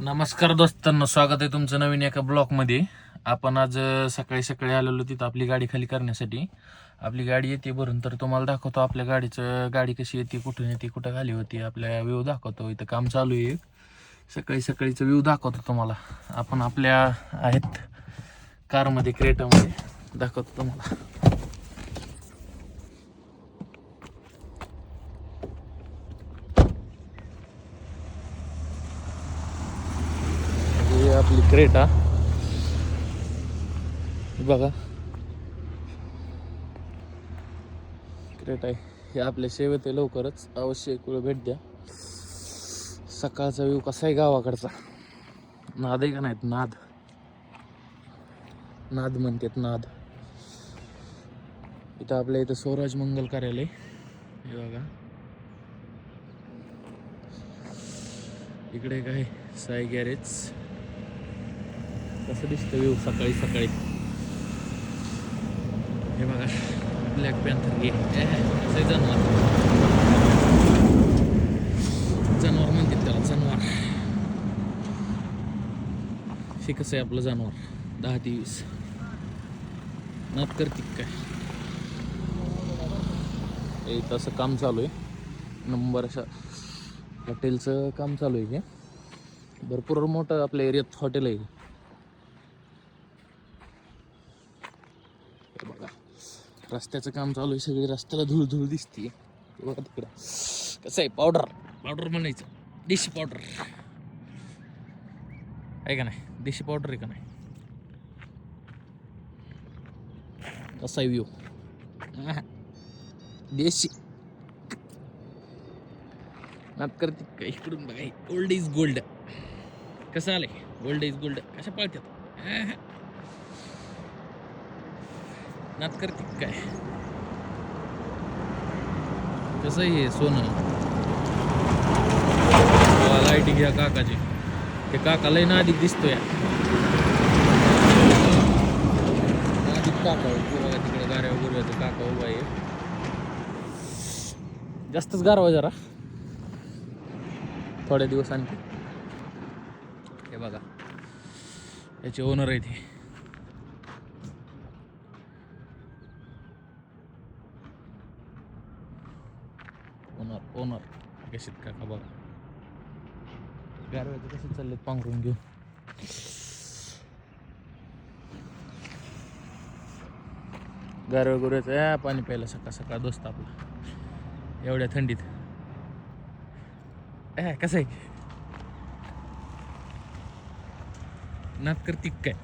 नमस्कार दोस्तांना स्वागत आहे तुमचं नवीन एका ब्लॉकमध्ये आपण आज सकाळी सकाळी आलेलो तिथं आपली गाडी खाली करण्यासाठी. आपली गाडी येते भरून तर तुम्हाला दाखवतो आपल्या गाडीचं गाडी कशी येते कुठून येते कुठं खाली होती आपल्या व्यू दाखवतो. इथं काम चालू आहे सकाळी सकाळीचं व्यू दाखवतो तुम्हाला. आपण आपल्या आहेत कारमध्ये क्रेटामध्ये दाखवतो तुम्हाला ही आपली क्रेटा बघा. क्रेट आहे. हे आपल्या शेवते लवकरच. अवश्य एक वेळ भेट द्या. सकाळचा व्यू कसा आहे गावाकडचा? नाद आहे का नाहीत? नाद. नाद म्हणतात नाद. इथं आपल्या इथं स्वराज मंगल कार्यालय हे बघा. इकडे काय? साई गॅरेज. कसं दिसतं व्यू सकाळी सकाळी? हे बघा ब्लॅक पॅन्थर घे कसं जनावर. जनावर म्हणतात त्याला जनावर. हे कसं आहे आपलं जनावर? दहा ते वीस नात करतील काय? एक तसं काम चालू आहे. नंबर अशा हॉटेलचं काम चालू आहे हे. भरपूर मोठं आपल्या एरियात हॉटेल आहे हे बघा रस्त्याचं काम चालू आहे सगळी रस्त्याला धूळ धूळ दिसते बघा तिकडं. कसं आहे पावडर पावडर म्हणायचं. देशी पावडर आहे का नाही? देशी पावडर आहे का नाही? कसा आहे व्ह्यू देशी. नात करते इकडून बघा. ओल्ड इज गोल्ड कसं आलंय? गोल्ड इज गोल्ड कशा पळतात. नात करते काय? कसं आहे हे सोनं? लाइट घ्या काकाची. ते काका लय ना आधी दिसतोय. अधिक काका बघा तिकडे गाऱ्या वगैरे काका उभा आहे. जास्तच गारवा जरा. थोड्या दिवस आणखी हे बघा. याचे ओनर आहे ते. ओनर ओनर कशीत काका बघा. गारव्याचे कसे चाललेत पांघरून घेऊन? गारव्या गुरव्याचं या पाणी प्यायला सकाळ सकाळ दोस्त आपला. एवढ्या थंडीत. ए कसं आहे? नात करते काय?